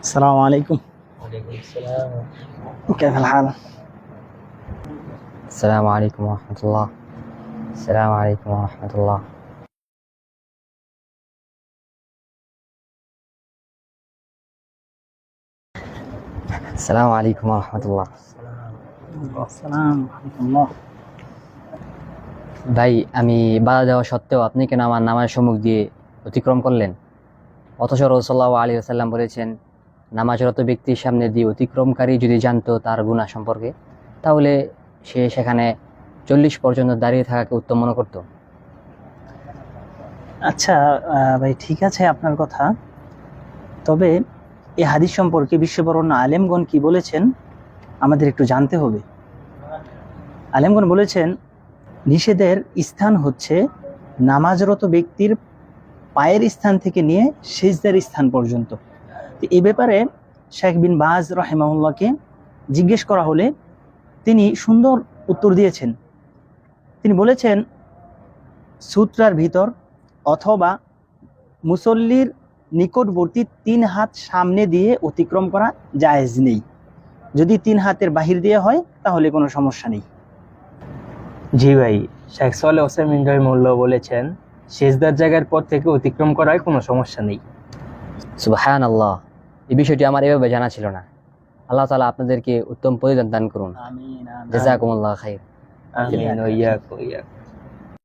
السلام عليكم كيف الحال؟ السلام عليكم ورحمة الله السلام عليكم ورحمة الله السلام عليكم ورحمة الله السلام ورحمة الله ভাই আমি বাধা দেওয়া সত্ত্বেও আপনি কেন আমার নামাজ সম্মুখ দিয়ে অতিক্রম করলেন। অথচ রসল্লাহ আলী আসাল্লাম বলেছেন, নামাজরত ব্যক্তির সামনে দিয়ে অতিক্রমকারী যদি জানতো তার গুণা সম্পর্কে, তাহলে সে সেখানে চল্লিশ পর্যন্ত দাঁড়িয়ে থাকাকে উত্তম মনে করতো। আচ্ছা ভাই, ঠিক আছে আপনার কথা। তবে এই হাদিস সম্পর্কে বিশ্ববরণ্য আলেমগণ কি বলেছেন, আমাদের একটু জানতে হবে। আলেমগণ বলেছেন, নিষেধের স্থান হচ্ছে নামাজরত ব্যক্তির পায়ের স্থান থেকে নিয়ে সেজদার স্থান পর্যন্ত। তো এই ব্যাপারে শেখ বিন বাজ রাহেমাউল্লাহকে জিজ্ঞেস করা হলে তিনি সুন্দর উত্তর দিয়েছেন। তিনি বলেছেন, সূত্রার ভিতর অথবা মুসল্লির নিকটবর্তী তিন হাত সামনে দিয়ে অতিক্রম করা জায়েজ নেই। যদি তিন হাতের বাহির দিয়ে হয়, তাহলে কোনো সমস্যা নেই। জি ভাই, শেখ সালে ওসামিন রহিমুল্লাহ বলেছেন শেষদার জায়গার পর থেকে অতিক্রম করায় কোনো সমস্যা নেই। সুবাহান আল্লাহ এই বিষয়টি আমার এভাবে জানা ছিল না। আল্লাহ তালা আপনাদেরকে উত্তম প্রতিদান দান করুন। জাজাকুমুল্লাহ খাই আমিন